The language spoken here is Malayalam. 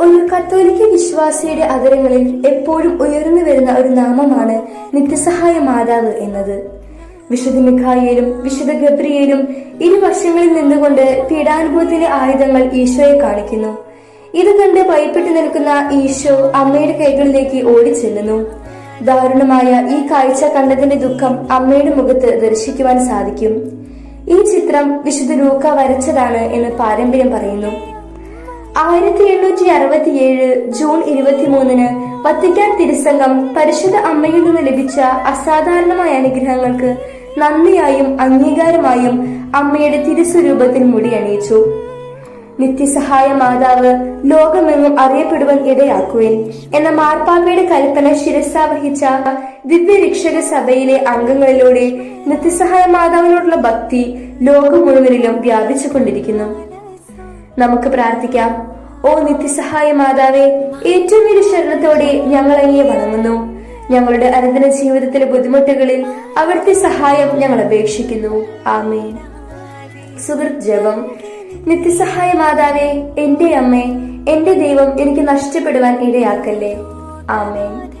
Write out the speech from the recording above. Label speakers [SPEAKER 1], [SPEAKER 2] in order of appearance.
[SPEAKER 1] ഒരു കത്തോലിക്ക വിശ്വാസിയുടെ അകരങ്ങളിൽ എപ്പോഴും ഉയർന്നു വരുന്ന ഒരു നാമമാണ് നിത്യസഹായ മാതാവ് എന്നത്. വിശുദ്ധ മിഖായിലും വിശുദ്ധ ഗബ്രിയേലും ഇരുവശങ്ങളിൽ നിന്നുകൊണ്ട് പീഡാനുഭവത്തിന്റെ ആയുധങ്ങൾ ഈശോയെ കാണിക്കുന്നു. ഇത് കണ്ട് ഭയപ്പെട്ടു നിൽക്കുന്ന ഈശോ അമ്മയുടെ കൈകളിലേക്ക് ഓടിച്ചെല്ലുന്നു. ദാരുണമായ ഈ കാഴ്ച കണ്ടതിന്റെ ദുഃഖം അമ്മയുടെ മുഖത്ത് ദർശിക്കുവാൻ സാധിക്കും. ഈ ചിത്രം വിശുദ്ധ ലൂക്ക വരച്ചതാണ് എന്ന് പാരമ്പര്യം പറയുന്നു. ആയിരത്തി എണ്ണൂറ്റി അറുപത്തിയേഴ് ജൂൺ ഇരുപത്തിമൂന്നിന് വത്തിക്കാൻ തിരുസംഘം പരിശുദ്ധ അമ്മയിൽ നിന്ന് ലഭിച്ച അസാധാരണമായ അനുഗ്രഹങ്ങൾക്ക് നന്ദിയായും അംഗീകാരമായും അമ്മയുടെ തിരുസ്വരൂപത്തിൽ മുടി അണിയിച്ചു. നിത്യസഹായ മാതാവ് ലോകമെങ്ങും അറിയപ്പെടുവാൻ ഇടയാക്കുവിൻ എന്ന മാർപ്പാപ്പയുടെ കൽപ്പന ശിരസാവഹിച്ച ദിവ്യരക്ഷക സഭയിലെ അംഗങ്ങളിലൂടെ നിത്യസഹായ മാതാവിനോടുള്ള ഭക്തി ലോകം മുഴുവനിലും വ്യാപിച്ചുകൊണ്ടിരിക്കുന്നു. നമുക്ക് പ്രാർത്ഥിക്കാം. ഓ നിത്യസഹായ മാതാവേ ഏറ്റവും വലിയ ശരണത്തോടെ ഞങ്ങൾ അങ്ങയെ വണങ്ങുന്നു. ഞങ്ങളുടെ അനന്തര ജീവിതത്തിലെ ബുദ്ധിമുട്ടുകളിൽ അവിടുത്തെ സഹായം ഞങ്ങൾ അപേക്ഷിക്കുന്നു. ആമേൻ. സുഹൃത്ത് ജപം. നിത്യസഹായ മാതാവേ എന്റെ അമ്മേ എന്റെ ദൈവം എനിക്ക് നഷ്ടപ്പെടുവാൻ ഇടയാക്കല്ലേ? ആമേൻ.